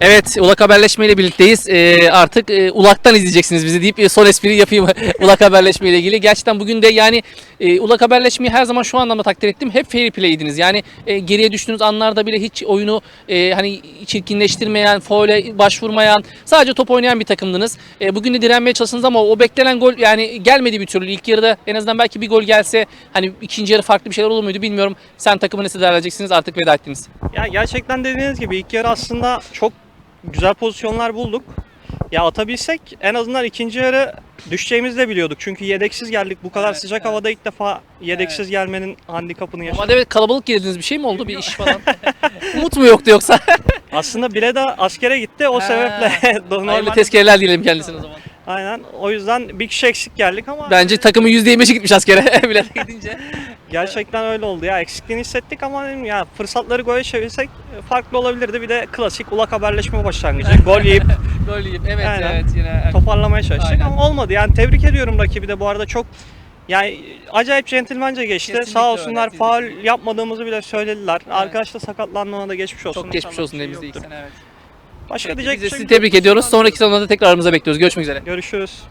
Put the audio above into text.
Evet, Ulak Haberleşme ile birlikteyiz. Ee, artık e, Ulak'tan izleyeceksiniz bizi deyip e, son espriyi yapayım Ulak Haberleşme ile ilgili. Gerçekten bugün de yani e, Ulak Haberleşmeyi her zaman şu anlamda takdir ettim. Hep fair play'diniz. Yani e, geriye düştüğünüz anlarda bile hiç oyunu e, hani çirkinleştirmeyen, faule başvurmayan, sadece top oynayan bir takımdınız. E, bugün de direnmeye çalıştınız ama o beklenen gol yani gelmedi bir türlü. İlk yarıda en azından belki bir gol gelse hani ikinci yarı farklı bir şeyler olur muydu bilmiyorum. Sen takımı nasıl değerlendireceksiniz artık veda ettiniz. Ya gerçekten dediğiniz gibi ilk yarı aslında çok güzel pozisyonlar bulduk. Ya atabilsek en azından ikinci yarı düşeceğimizi de biliyorduk. Çünkü yedeksiz geldik. Bu kadar Evet, sıcak evet. havada ilk defa yedeksiz gelmenin handikapını yaşadık. Ama evet kalabalık girdiniz bir şey mi oldu? Bir iş falan. Umut mu yoktu yoksa? Aslında bile de askere gitti. O Ha. sebeple Hayırlı normal. tezkereler diyelim kendisine o zaman. Aynen. O yüzden bir kişi eksik geldik ama Bence takımın %25'i gitmiş askere bile gidince. Gerçekten öyle oldu ya. Eksikliğini hissettik ama dedim ya fırsatları gole çevirsek farklı olabilirdi. Bir de klasik ulak haberleşme başlangıcı. Gol yiyip Gol yiyip evet Aynen. evet yine. toparlamaya çalıştık Aynen. ama olmadı. Yani tebrik ediyorum rakibi de bu arada çok yani acayip centilmence geçti. Kesinlikle Sağ olsunlar öyle. faul yapmadığımızı bile söylediler. Arkadaş da sakatlandı ona da geçmiş olsun. Çok geçmiş İnşallah olsun bir şey ilk yoktur. sene evet. Başka Peki, diyecek biz de bir sizi şey tebrik ediyoruz. Sonraki sezonda da tekrar aramıza bekliyoruz. Görüşmek üzere. Görüşürüz.